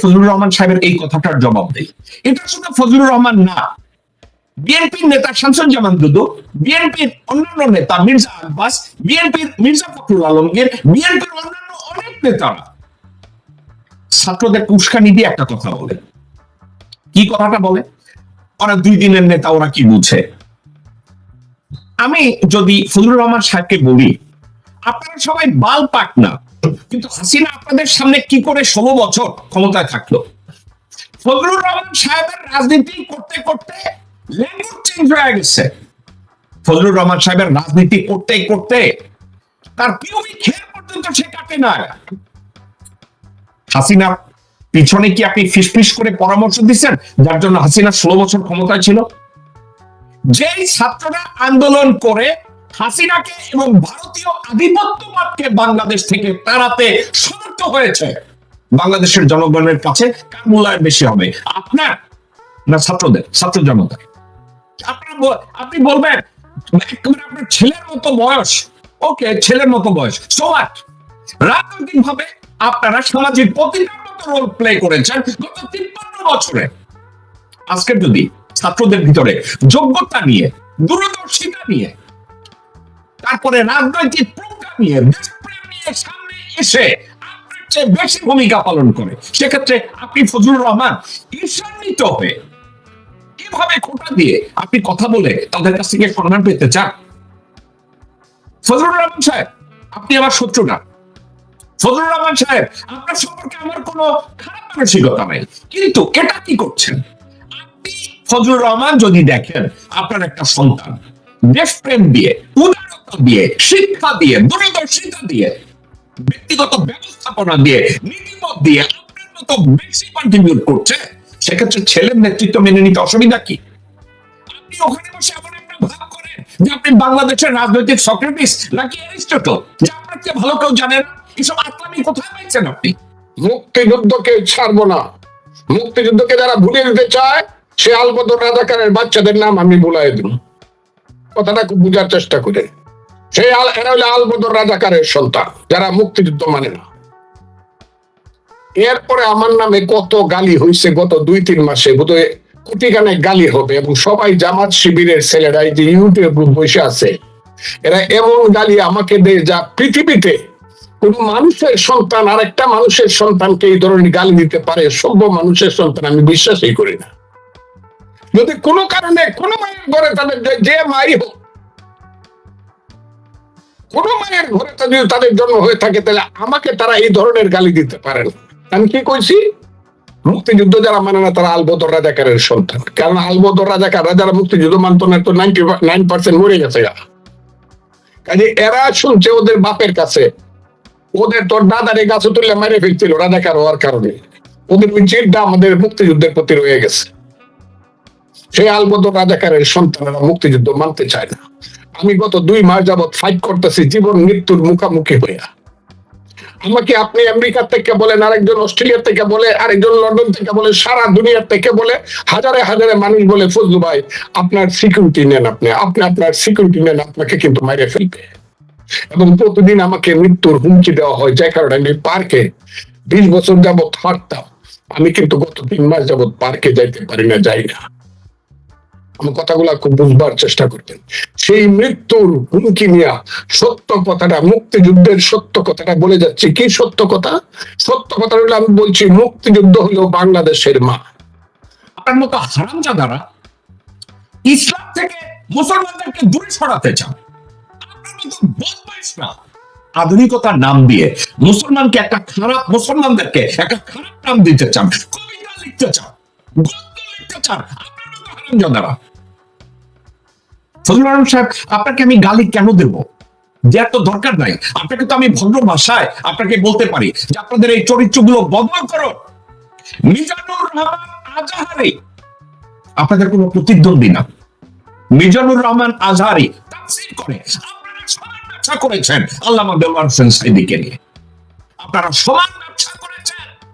ফজলুর রহমান সাহেবের এই কথাটার জবাব দেই। এটা শুধু ফজলুর রহমান না। বিএনপির নেতা শামসুজ্জামান দুদু, বিএনপির অন্যান্য নেতা মির্জা আব্বাস, বিএনপির মির্জা ফখরুল আলমগীর, বিএনপির অন্যান্য অনেক নেতারা ছাত্রদের উস্কানি দিয়ে একটা কথা বলে। কি কথাটা বলে? ওরা দুই দিনের নেতা, ওরা কি বুঝে? আমি যদি ফজলুর রহমান সাহেবকে বলি, আপনারা সবাই বাল পাক না। কিন্তু হাসিনা আপনাদের সামনে কি করে ষোলো বছর ক্ষমতায় থাকল? ফজলুর রহমান সাহেবের রাজনীতি করতে করতে ল্যাঙ্গুয়েজ চেঞ্জ হয়ে গেছে। ফজলুর রহমান সাহেবের রাজনীতি করতে করতে তার পিওবি খেয়াল পর্যন্ত সে কাটে হাসিনা, পিছনে কি আপনি ফিসফিস করে পরামর্শ দিচ্ছেন? যার জন্য হাসিনা ষোলো বছর ক্ষমতায় ছিল। যেই ছাত্ররা আন্দোলন করে হাসিনাকে এবং ভারতীয় আধিপত্যবাদকে বাংলাদেশ থেকে তাড়াতে সমর্থ হয়েছে। বাংলাদেশের জনগণের কাছে কার মূল্যায়ন বেশি হবে? আপনার না ছাত্রদের? ছাত্র জনতা? আপনার আপনি বলবেন, একেবারে আপনার ছেলের মতো বয়স। ওকে, ছেলের মতো বয়স। রাজনৈতিক ভাবে আপনারা সামাজিক প্রতিটার মতো রোল প্লে করেছেন গত তিপ্পান্ন বছরে। আজকে যদি ছাত্রদের ভিতরে যোগ্যতা নিয়ে, দূরদর্শিতা নিয়ে তারপরে রাজনৈতিক প্রজ্ঞা নিয়ে দেশপ্রেম সামনে এসে আপনার বেশি ভূমিকা পালন করে। সেক্ষেত্রে আপনি ফজলুর রহমান ঈর্ষান্বিত হয়ে কীভাবে খোটা দিয়ে আপনি কথা বলে তাদের কাছ থেকে সম্মান পেতে চান? ফজলুর রহমান সাহেব, আপনি আমার শত্রু না। ফজলুর রহমান সাহেব, আপনার সম্পর্কে আমার কোনো খারাপ মানসিকতা নাই। কিন্তু এটা কি করছেন? আপনি ফজলুর রহমান যদি দেখেন আপনার একটা সন্তান। দেশপ্রেম দিয়ে, উদারতা দিয়ে, শিক্ষা দিয়ে, দূরদর্শিতা দিয়ে, ব্যক্তিগত ব্যবস্থাপনা দিয়ে নীতিমত দিয়ে মতো বেশি করছে, সেক্ষেত্রে ছেলের নেতৃত্ব মেনে নিতে অসুবিধা কি? আপনি ওখানে বসে এমন একটা ভাব করেন যে আপনি বাংলাদেশের রাজনৈতিক সক্রেটিস নাকি যে আপনার চেয়ে ভালো কেউ জানেন এসব আত্মামি কোথায় পাইছেন আপনি? মুক্তিযুদ্ধকে ছাড়বো না। মুক্তিযুদ্ধকে যারা ভুলে দিতে চায়, সে আলবদর রাজাকারের বাচ্চাদের নাম আমি ভুলাই দিব। কথাটা বুঝার চেষ্টা করে। সেই আল এরা হলো আলবদর রাজাকারের সন্তান, যারা মুক্তিযুদ্ধ মানে না। এরপরে আমার নামে কত গালি হয়েছে গত দুই তিন মাসে, বোধহয় কোটি গানে গালি হবে এবং সবাই জামাত শিবিরের ছেলেরা এই যে ইউটিউব গ্রুপ বসে আছে, এরা এমন গালি আমাকে দেয় যা পৃথিবীতে কোন মানুষের সন্তান, আরেকটা মানুষের সন্তানকে এই ধরনের গালি দিতে পারে, সভ্য মানুষের সন্তান, আমি বিশ্বাসই করি না। যদি কোনো কারণে কোনো মায়ের ঘরে তাদের যে- মাই হোক, কোন মায়ের ঘরে যদি তাদের জন্ম হয়ে থাকে, তাহলে আমাকে তারা এই ধরনের গালি দিতে পারে না। আমি কি কইছি? মুক্তিযুদ্ধ যারা মানে না, তারা আলবদর রাজাকারের সন্তান। কারণ আলবদর রাজাকাররা যারা মুক্তিযুদ্ধ মানত না, তো নাইনটি নাইন পার্সেন্ট মরে গেছে। কাজে এরা শুনছে ওদের বাপের কাছে। ওদের তোর দাদারে গাছে তুললে মেরে ফেলছিল রাজাকার হওয়ার কারণে। ওদের ওই আমাদের মুক্তিযুদ্ধের প্রতি রয়ে গেছে। সেই আলবদর রাজাকারের সন্তানেরা মুক্তিযুদ্ধ মানতে চায় না। আমি গত দুই মাস যাবৎ ফাইট করতেছি, জীবন মৃত্যুর মুখামুখি হইয়া। আমাকে আপনি আমেরিকা থেকে বলেন, আরেকজন অস্ট্রেলিয়া থেকে বলে, আরেকজন লন্ডন থেকে বলে, সারা দুনিয়ার থেকে বলে, হাজারে হাজারে মানুষ বলে, ফজলু ভাই, আপনার সিকিউরিটি নেন আপনি। আপনি আপনার সিকিউরিটি নেন, আপনাকে কিন্তু মাইরে ফেলবে। এবং প্রতিদিন আমাকে মৃত্যুর হুমকি দেওয়া হয় যে কারণে আমি পার্কে বিশ বছর যাবৎ হাঁটতাম। আমি কিন্তু গত তিন মাস যাবৎ পার্কে যাইতে পারি না, যাই না। আমার কথাগুলা খুব বুঝবার চেষ্টা করতেন সেই মৃত্যুর হুমকি নিয়ে সত্য কথাটা, মুক্তিযুদ্ধের সত্য কথাটা বলে যাচ্ছি। কি সত্য কথা? সত্য কথা হলো আমি বলছি, মুক্তিযুদ্ধ হলো বাংলাদেশের মা। আপনার মতো হারামজাদারা ইসলাম থেকে মুসলমানদেরকে দূরে সরাতে চান। আধুনিকতার নাম দিয়ে মুসলমানকে একটা খারাপ মুসলমানদেরকে একটা খারাপ নাম দিতে চান, কবিতা লিখতে চান লিখতে চান। আপনার মতো হারামজাদারা ফজলুর রহমান সাহেব, আপনাকে আমি গালি কেন দেব? যে এত দরকার নাই। আপনাকে তো আমি ভদ্র ভাষায় আপনাকে বলতে পারি যে আপনাদের এই চরিত্রগুলো বদল করো। মিজানুর রহমান আজাহারি। আপনাদের কোনো প্রতিদ্বন্দ্বী না। মিজানুর রহমান আজহারি করে। করেছেন আল্লামা দেওয়ার হোসেন সাইদিকে নিয়ে। আপনারা সমান ব্যবসা করেছেন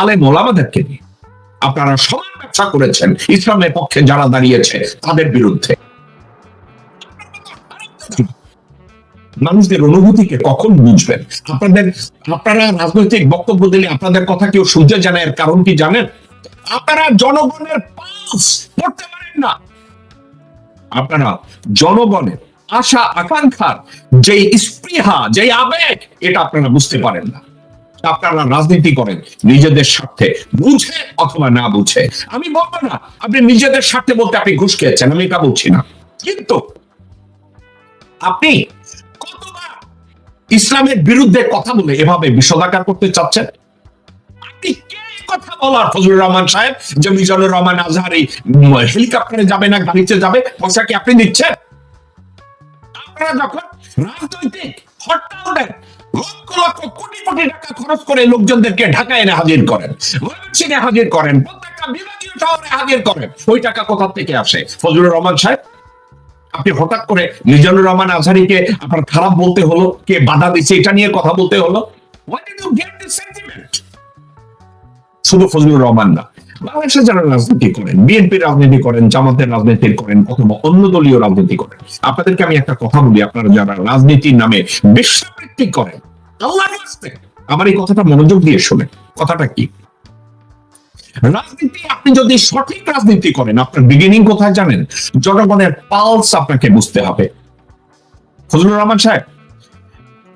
আলেম ওলামাদেরকে নিয়ে। আপনারা সমান ব্যবসা করেছেন ইসলামের পক্ষে যারা দাঁড়িয়েছে তাদের বিরুদ্ধে। মানুষদের অনুভূতিকে কখন বুঝবেন? আপনাদের, আপনারা রাজনৈতিক বক্তব্য দিলে আপনাদের কথা কেউ শুনতে জানে, এর কারণ কি জানেন? আপনারা জনগণের পালস পড়তে পারেন না। আপনারা জনগণের আশা, আকাঙ্ক্ষার যে স্পৃহা যে আবেগ, এটা আপনারা বুঝতে পারেন না। আপনারা রাজনীতি করেন নিজেদের স্বার্থে, বুঝে অথবা না বুঝে। আমি বলব না, আপনি নিজেদের স্বার্থে বলতে আপনি ঘুষ খেয়েছেন, আমি এটা বলছি না। কিন্তু আপনি ইসলামের বিরুদ্ধে কথা বলে এভাবে বিষদাকার করতে চাচ্ছেন? আপনি কথা বলার? ফজলুর রহমান সাহেব যে মিজানুর রহমান আজহারি উম, হেলিকপ্টারে যাবে না গাড়িতে যাবে পয়সা কি আপনি দিচ্ছেন আপনারা যখন রাজনৈতিক হরতাল দেন লক্ষ লক্ষ কোটি কোটি টাকা খরচ করে লোকজনদেরকে ঢাকায় এনে হাজির করেন ময়মনসিংহে হাজির করেন প্রত্যেকটা বিভাগীয় শহরে হাজির করেন ওই টাকা কোথা থেকে আসে? ফজলুর রহমান সাহেব আপনি হঠাৎ করে মিজানুর রহমান আজহারিকে আপনার খারাপ বলতে হলো, কে বাধা দিচ্ছে এটা নিয়ে কথা বলতে হলো? শুধু ফজলুর রহমান না যারা রাজনীতি করেন বিএনপি রাজনীতি করেন, জামাতের রাজনীতি করেন, অথবা অন্য দলীয় রাজনীতি করেন, আপনাদেরকে আমি একটা কথা বলি, আপনারা যারা রাজনীতির নামে বিশ্বাবৃত্তি করেন আমার এই কথাটা মনোযোগ দিয়ে শোনেন। কথাটা কি? রাজনীতি আপনি যদি সঠিক রাজনীতি করেন, আপনার বিগিনিং কোথায় জানেন? জনগণের পালস আপনাকে বুঝতে হবে। ফজলুর রহমান সাহেব,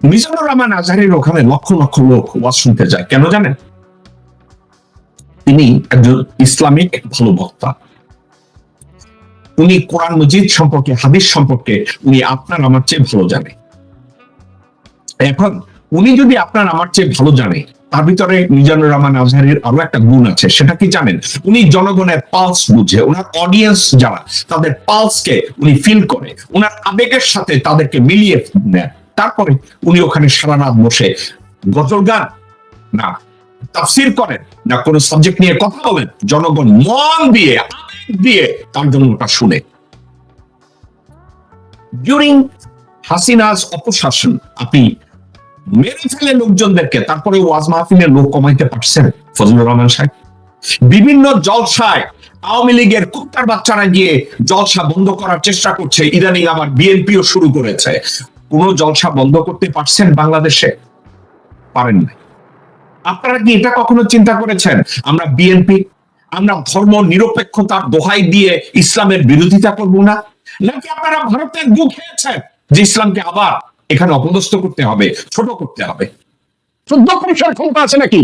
মিজানুর রহমান আজহারির ওখানে লক্ষ লক্ষ লোক ওয়াজ শুনতে যায়। কেন জানেন? তিনি একজন ইসলামিক ভালো বক্তা। উনি কোরআন মজিদ সম্পর্কে, হাদিস সম্পর্কে উনি আপনার আমার চেয়ে ভালো জানে। এখন উনি যদি আপনার আমার চেয়ে ভালো জানে তার ভিতরে মিজানুর রহমান আজহারের আরও একটা গুণ আছে, সেটা কি জানেন? উনি জনগণের পালস বুঝে ওনার অডিয়েন্স যারা, তাদের পালসকে উনি ফিল করে ওনার আবেগের সাথে তাদেরকে মিলিয়ে নেন। তারপরে উনি ওখানে সারা রাত বসে গজল গান, না, তাফসির করেন, না কোনো সাবজেক্ট নিয়ে কথা বলেন, জনগণ মন দিয়ে দিয়ে তার জন্য ওটা শুনে। ডিউরিং হাসিনাজ অপশাসন, আপনি মেরে ফেলে লোকজনদেরকে, তারপরে ওয়াজ মাহফিলের লোক কমাইতে পারছেন ফজলুর রহমান সাহেব। বিভিন্ন জলসায় আওয়ামী লীগের কুত্তার বাচ্চারা গিয়ে জলসা বন্ধ করার চেষ্টা করছে। ইদানিং আবার বিএনপিও শুরু করেছে। কোন জলসা বন্ধ করতে পারছেন বাংলাদেশে? পারেন না আপনারা কি এটা কখনো চিন্তা করেছেন? আমরা বিএনপি, আমরা ধর্ম নিরপেক্ষতার দোহাই দিয়ে ইসলামের বিরোধিতা করব না? নাকি আপনারা ভারতের গু খেয়েছেন যে ইসলামকে আবার এখানে অপদস্থ করতে হবে ছোট করতে হবে। চোদ্দ পুরুষের ক্ষমতা আছে নাকি?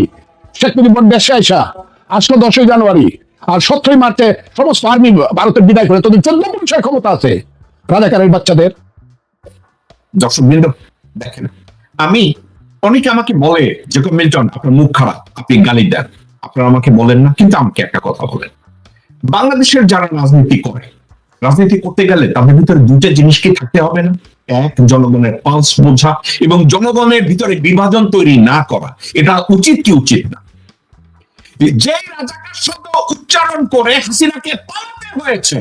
শেখ মুজিবুর দেশে আইসা আসলো দশই জানুয়ারি আর সতেরোই মার্চে সমস্ত আর্মি ভারতের বিদায় করে তোদের চোদ্দ পুরুষের ক্ষমতা আছে রাজাকারের বাচ্চাদের। দর্শক বৃন্দ দেখেন আমি অনেকে আমাকে বলে যে মিল্টন আপনার মুখ খারাপ আপনি গালি দেন। আপনারা আমাকে বলেন না কিন্তু আমাকে একটা কথা বলেন। বাংলাদেশের যারা রাজনীতি করে রাজনীতি করতে গেলে তাদের ভিতরে দুটো জিনিস কি থাকতে হবে না? এক, জনগণের পালস বোঝা এবং জনগণের ভিতরে বিভাজন তৈরি না করা। এটা উচিত কি উচিত না? যে রাজাকার শব্দ উচ্চারণ করে হাসিনাকে পালাতে হয়েছে,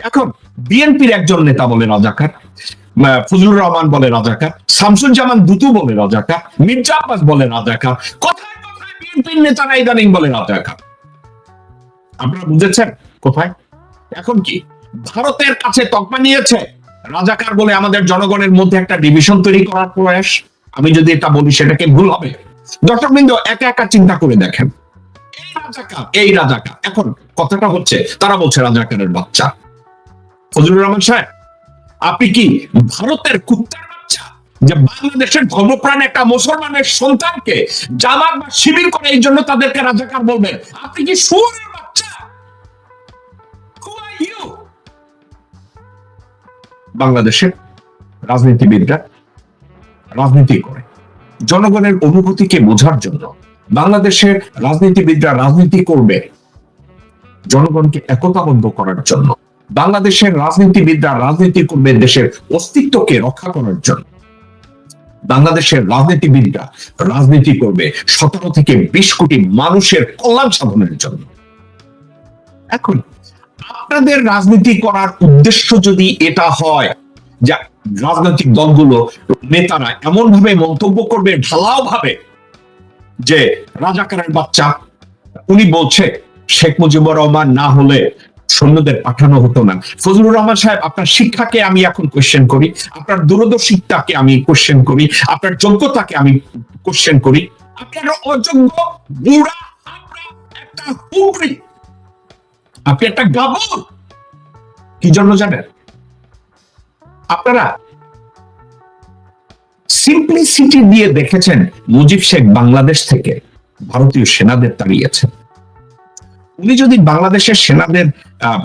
এখন বিএনপির একজন নেতা বলে রাজাকার ফজলুর রহমান বলে রাজাকার, শামসুজ্জামান দুতু বলে রাজাকার, মির্জা আব্বাস বলে রাজাকার, কোথায় কোথায় বিএনপির নেতারা ইদানিং বলে রাজাকার? আপনারা বুঝেছেন কোথায়? এখন কি? ভারতের কাছে তকমা নিয়েছে রাজাকার বলে আমাদের জনগণের মধ্যে একটা ডিভিশন তৈরি করার প্রয়াস। আমি যদি এটা বলি, সেটাকে ভুল হবে। দর্শক বৃন্দ একা একা চিন্তা করে দেখেন। এই রাজাকার এখন কথাটা হচ্ছে, তারা বলছে রাজাকারের বাচ্চা। ফজলুর রহমান সাহেব, আপনি কি ভারতের কুত্তার বাচ্চা? যে বাংলাদেশের ধর্মপ্রাণ একটা মুসলমানের সন্তানকে জামাত বা শিবির করে, এই জন্য তাদেরকে রাজাকার বলবেন। আপনি কি সুরের বাচ্চা? বাংলাদেশের রাজনীতিবিদরা রাজনীতি করে। জনগণের অনুভূতিকে বোঝার জন্য বাংলাদেশের রাজনীতিবিদরা রাজনীতি করবে। জনগণকে একতাবদ্ধ করার জন্য বাংলাদেশের রাজনীতিবিদরা রাজনীতি করবে দেশের অস্তিত্বকে রক্ষা করার জন্য। বাংলাদেশের রাজনীতিবিদরা রাজনীতি করবে সতেরো থেকে বিশ কোটি মানুষের কল্যাণ সাধনের জন্য। এখন আপনাদের রাজনীতি করার উদ্দেশ্য যদি এটা হয়, যে রাজনৈতিক দলগুলো নেতারা এমন ভাবে মন্তব্য করবে ঢালাও ভাবে যে রাজাকারের বাচ্চা, উনি বলছে, শেখ মুজিবুর রহমান না হলে সৈন্যদের পাঠানো হতো না। ফজলুর রহমান সাহেব, আপনার শিক্ষাকে আমি এখন কোশ্চেন করি, আপনার দূরদর্শিতাকে আমি কোশ্চেন করি, আপনার যোগ্যতাকে আমি কোশ্চেন করি। আপনার অযোগ্য, বুড়া একটা হুমড়ি আপনি একটা গাবর! কি জন্য জানেন? আপনারা সিম্পলিসিটি দিয়ে দেখেছেন মুজিব শেখ বাংলাদেশ থেকে ভারতীয় সেনাদের তাড়িয়েছেন। উনি যদি বাংলাদেশের সেনাদের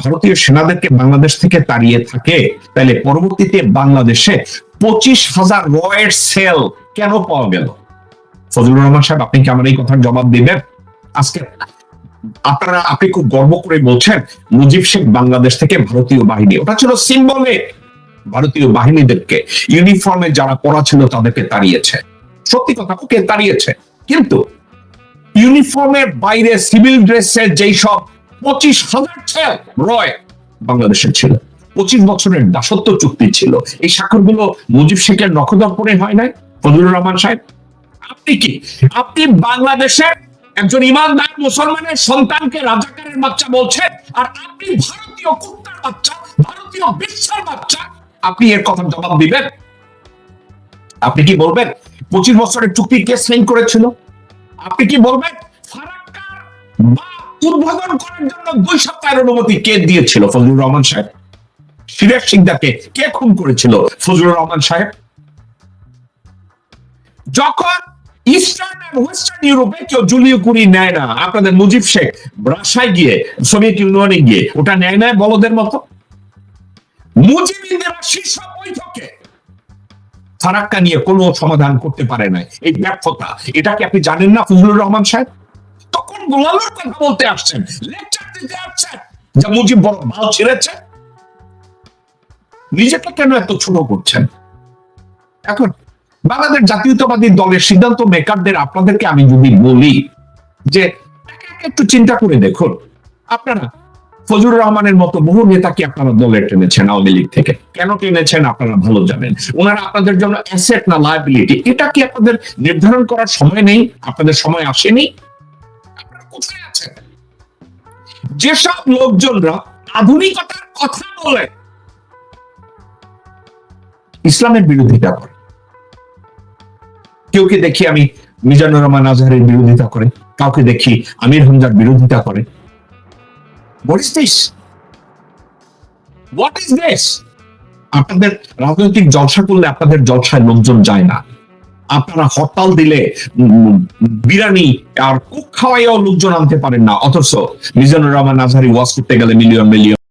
ভারতীয় সেনাদেরকে বাংলাদেশ থেকে তাড়িয়ে থাকে, তাহলে পরবর্তীতে বাংলাদেশে পঁচিশ হাজার রয়ের সেল কেন পাওয়া গেল? ফজলুর রহমান সাহেব, আপনি কি আমার এই কথার জবাব দিবেন? আজকে আপনারা, আপনি খুব গর্ব করে বলছেন, মুজিব শেখ বাংলাদেশ থেকে ভারতীয় বাহিনী। ওটা ছিল সিম্বলিক ভারতীয় বাহিনীদেরকে। ইউনিফর্মে যারা পড়া ছিল তাদেরকে তাড়িয়েছে। সত্যি কথা, ওকে তাড়িয়েছে। কিন্তু ইউনিফর্মের বাইরে সিভিল ড্রেসের যেই সব পঁচিশ হাজার ছেলে রয় বাংলাদেশের ছিল। পঁচিশ বছরের দাসত্ব চুক্তি ছিল। এই স্বাক্ষরগুলো মুজিব শেখের নখদর্পণে হয় নাই, ফজলুর রহমান সাহেব। আপনি কি? আপনি বাংলাদেশের একজন ইমানদার মুসলমানের সন্তানকে রাজাকারের বাচ্চা বলছেন আর আপনি ভারতীয় কুত্তার বাচ্চা, ভারতীয় বিশ্বের বাচ্চা, আপনি এর কথা জবাব দিবেন। আপনি কি বলবেন, পঁচিশ বছরের চুক্তি কে সাইন করেছিল? আপনি কি বলবেন উদ্বোধন করার জন্য দুই সপ্তাহের অনুমতি কে দিয়েছিল ফজলুর রহমান সাহেব? সিরাজ সিংদাকে কে খুন করেছিল ফজলুর রহমান সাহেব? যখন ইস্টার্ন ওয়েস্টার্ন ইউরোপে কেউ জুলিও কুরি নেয় না। আপনাদের মুজিব শেখ রাশায় গিয়ে, সোভিয়েত ইউনিয়নে গিয়ে, ওটা নেয় না বলদের মতো? মুজিব ইন্দিরা শীর্ষ বৈঠকে ফারাক্কা নিয়ে কোনো সমাধান করতে পারে নাই। এই ব্যর্থতা, এটা কি আপনি জানেন না ফজলুর রহমান সাহেব? তখন গোলামের কথা বলতে আসছেন লেকচার দিতে আসছেন, যে মুজিব বড় বাল ছেড়েছে। নিজেকে কেন এত ছোট করছেন? এখন বাংলাদেশ জাতীয়তাবাদী দলের সিদ্ধান্ত মেকারদের আপনাদেরকে আমি যদি বলি যে একা একা একটু চিন্তা করে দেখুন। আপনারা ফজলুর রহমানের মতো বহু নেতাকে আপনারা দলে টেনেছেন আওয়ামী লীগ থেকে। কেন টেনেছেন আপনারা ভালো জানেন। ওনারা আপনাদের জন্য অ্যাসেট না লাইবিলিটি এটা কি আপনাদের নির্ধারণ করার সময় নেই? আপনাদের সময় আসেনি? কোথায় আছেন? যেসব লোকজনরা আধুনিকতার কথা বলে, ইসলামের বিরোধিতা করে কেউকে দেখি আমি মিজানুর রহমান আজহারের বিরোধিতা করে, কাউকে দেখি আমির হামজার বিরোধিতা করে। হোয়াট ইজ দিস আপনাদের রাজনৈতিক জলসা করলে আপনাদের জলসায় লোকজন যায় না। আপনারা হরতাল দিলে বিরানি আর কুক খাওয়াইয়াও লোকজন আনতে পারেন না। অথচ মিজানুর রহমান আজহারি ওয়াজ করতে গেলে মিলিয়ন মিলিয়ন